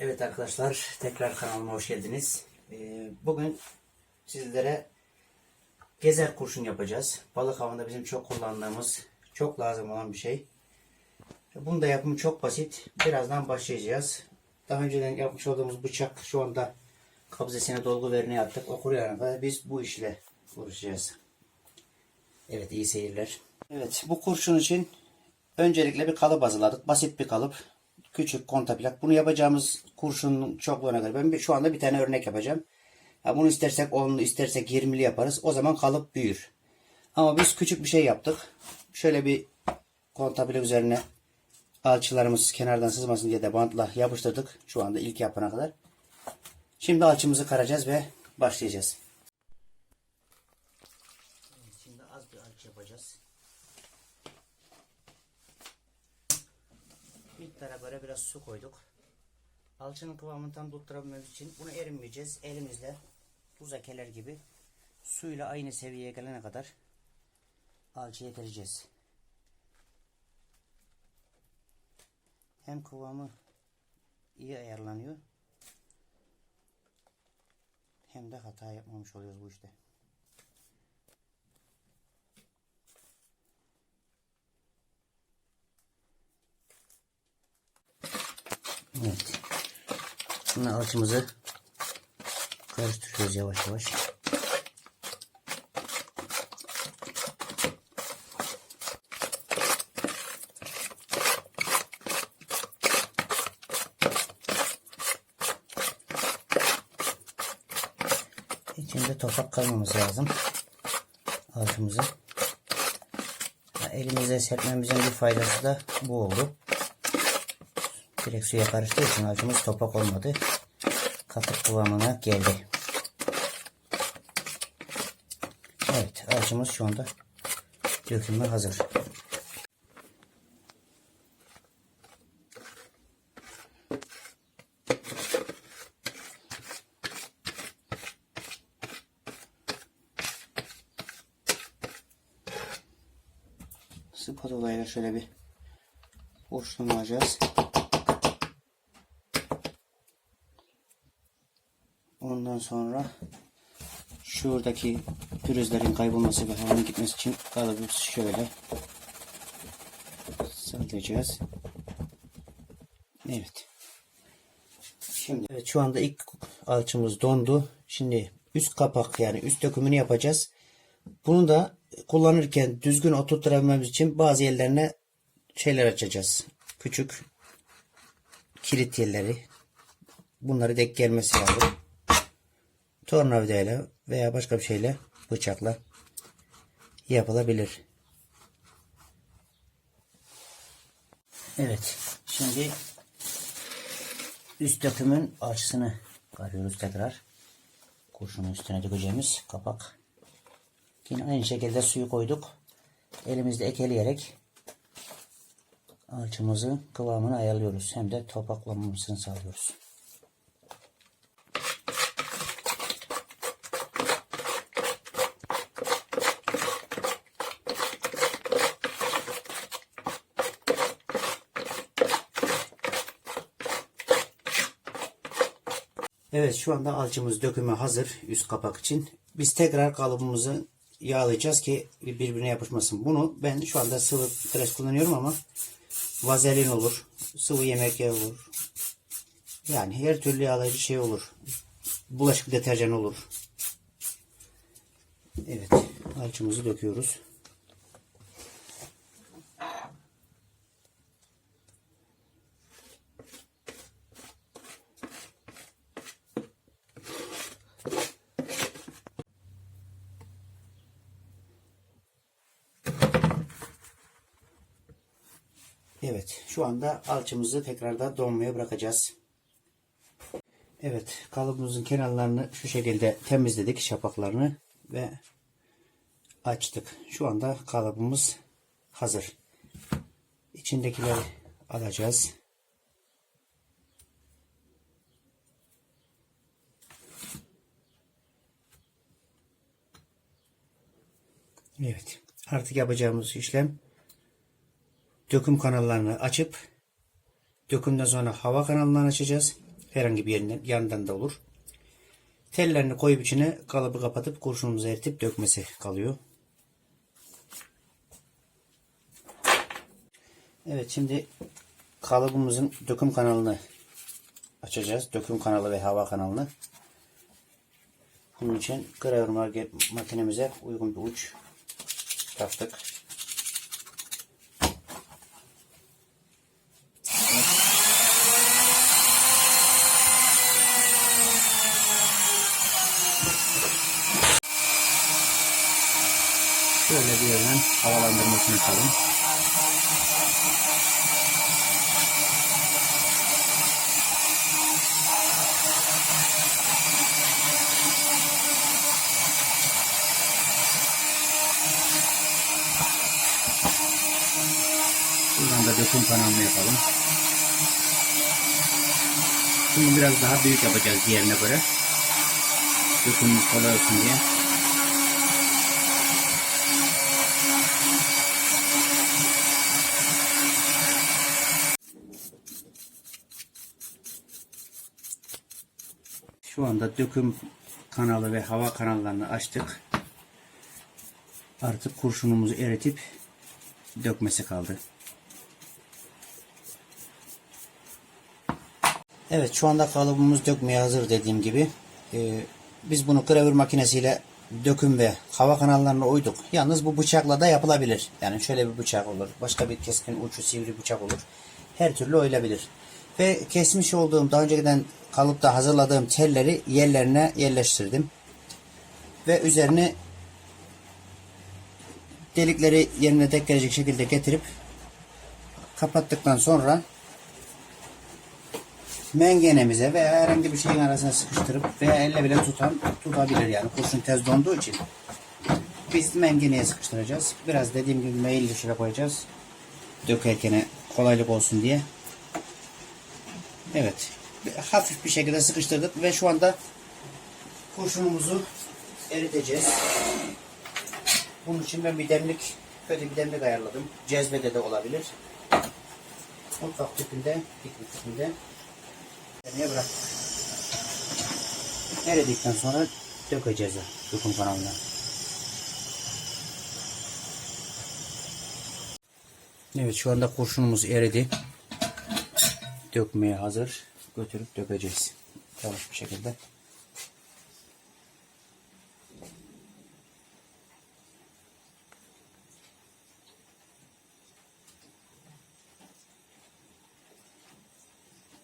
Evet arkadaşlar tekrar kanalıma hoş geldiniz. Ee, bugün sizlere gezer kurşun yapacağız. Balık avında bizim çok kullandığımız, çok lazım olan bir şey. Bunun da yapımı çok basit. Birazdan başlayacağız. Daha önceden yapmış olduğumuz bıçak şu anda kabzesine dolgu verine yaptık. O kuruyana kadar biz bu işle uğraşacağız. Evet iyi seyirler. Evet bu kurşun için öncelikle bir kalıp hazırladık. Basit bir kalıp. Küçük kontaplak. Bunu yapacağımız kurşunun çokluğuna göre. Ben şu anda bir tane örnek yapacağım. Ha, bunu istersek 10'lu istersek 20'li yaparız. O zaman kalıp büyür. Ama biz küçük bir şey yaptık. Şöyle bir kontaplak üzerine alçılarımız kenardan sızmasın diye de bantla yapıştırdık. Şu anda ilk yapana kadar. Şimdi alçımızı karacağız ve başlayacağız. Şimdi az bir alçı yapacağız. Göre biraz su koyduk. Alçının kıvamını tam tutturabilmemiz için bunu erinmeyeceğiz. Elimizle tuz ekeler gibi suyla aynı seviyeye gelene kadar alçıya ekleyeceğiz. Hem kıvamı iyi ayarlanıyor hem de hata yapmamış oluyoruz bu işte. Evet. Şimdi alçımızı karıştırıyoruz yavaş yavaş. İçinde topak kalmaması lazım. Alçımızı. Elimize serpmemizin bir faydası da bu oldu. Direkt suya karıştığı için topak olmadı. Katı kıvamına geldi. Evet alçımız şu anda dökülme hazır. Spatula ile şöyle bir boşluğunu Ondan sonra şuradaki pürüzlerin kaybolması ve havanın gitmesi için kalıbı şöyle sallayacağız. Evet. Şimdi evet, şu anda ilk alçımız dondu. Şimdi üst kapak yani üst dökümünü yapacağız. Bunu da kullanırken düzgün oturtturabilmemiz için bazı yerlerine şeyler açacağız. Küçük kilit yerleri. Bunları denk gelmesi lazım. Tornavidayla veya başka bir şeyle bıçakla yapılabilir. Evet. Şimdi üst dökümün açısını arıyoruz tekrar. Kurşunun üstüne dökeceğimiz kapak. Yine aynı şekilde suyu koyduk. Elimizde ekeleyerek alçımızın kıvamını ayarlıyoruz. Hem de topaklanmamasını sağlıyoruz. Evet şu anda alçımız döküme hazır üst kapak için. Biz tekrar kalıbımızı yağlayacağız ki birbirine yapışmasın. Bunu ben şu anda sıvı pres kullanıyorum ama vazelin olur. Sıvı yemek yağı olur. Yani her türlü yağlayıcı şey olur. Bulaşık deterjanı olur. Evet alçımızı döküyoruz. Evet şu anda alçımızı tekrardan donmaya bırakacağız. Evet kalıbımızın kenarlarını şu şekilde temizledik şapaklarını ve açtık. Şu anda kalıbımız hazır. İçindekileri alacağız. Evet. Artık yapacağımız işlem döküm kanallarını açıp dökümden sonra hava kanallarını açacağız. Herhangi bir yerinden yandan da olur. Tellerini koyup içine kalıbı kapatıp kurşunumuzu eritip dökmesi kalıyor. Evet şimdi kalıbımızın döküm kanalını açacağız. Döküm kanalı ve hava kanalını. Bunun için gravür makinemize uygun bir uç taktık. Şöyle bir yerden havalandırmasını yapalım. Buradan da döküm kanalını yapalım. Bunu biraz daha büyük yapacağız diğerine göre. Dökümümüz kolay olsun diye. Şu anda döküm kanalı ve hava kanallarını açtık. Artık kurşunumuzu eritip dökmesi kaldı. Evet şu anda kalıbımız dökmeye hazır dediğim gibi. Ee, biz bunu gravür makinesiyle döküm ve hava kanallarına uyduk. Yalnız bu bıçakla da yapılabilir. Yani şöyle bir bıçak olur. Başka bir keskin uçu sivri bıçak olur. Her türlü oyulabilir. Ve kesmiş olduğum daha önceden kalıpta hazırladığım telleri yerlerine yerleştirdim. Ve üzerine delikleri yerine tek gelecek şekilde getirip kapattıktan sonra mengenemize veya herhangi bir şeyin arasına sıkıştırıp veya elle bile tutan tutabilir yani kurşun tez donduğu için biz mengeneye sıkıştıracağız. Biraz dediğim gibi mail dışına koyacağız. Dökerken kolaylık olsun diye. Evet. Hafif bir şekilde sıkıştırdık ve şu anda kurşunumuzu eriteceğiz. Bunun için ben bir demlik, böyle bir demlik ayarladım. Cezvede de olabilir. Mutfak tüpünde, piknik tüpünde. Demeye bıraktık. Eridikten sonra dökeceğiz döküm kanalına. Evet şu anda kurşunumuz eridi. Dökmeye hazır. Götürüp dökeceğiz. Yavaş bir şekilde.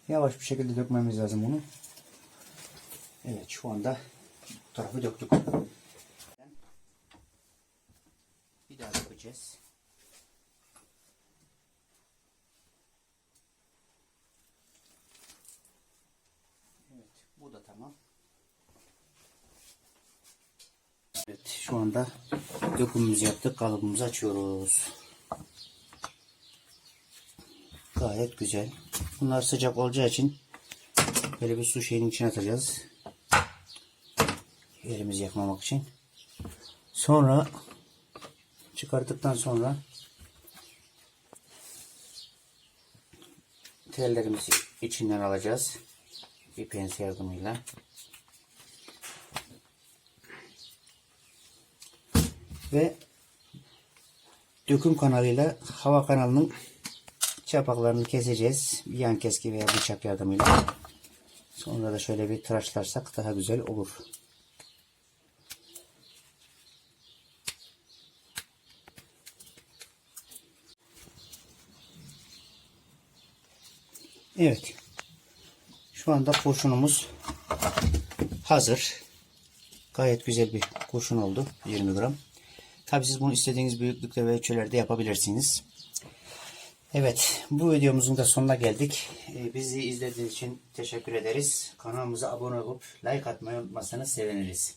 Yavaş bir şekilde dökmemiz lazım bunu. Evet şu anda bu tarafı döktük. Bir daha dökeceğiz. Evet bu tamam. Evet şu anda dökümümüzü yaptık. Kalıbımızı açıyoruz. Gayet güzel. Bunlar sıcak olacağı için böyle bir su şeyinin içine atacağız. Elimizi yakmamak için. Sonra çıkarttıktan sonra tellerimizi içinden alacağız. Bir pense yardımıyla. Ve döküm kanalıyla hava kanalının çapaklarını keseceğiz. Yan keski veya bıçak yardımıyla. Sonra da şöyle bir tıraşlarsak daha güzel olur. Evet. Şu anda kurşunumuz hazır. Gayet güzel bir kurşun oldu. 20 gram. Tabi siz bunu istediğiniz büyüklükte ve ölçülerde yapabilirsiniz. Evet, bu videomuzun da sonuna geldik. Ee, Bizi izlediğiniz için teşekkür ederiz. Kanalımıza abone olup like atmayı unutmazsanız seviniriz.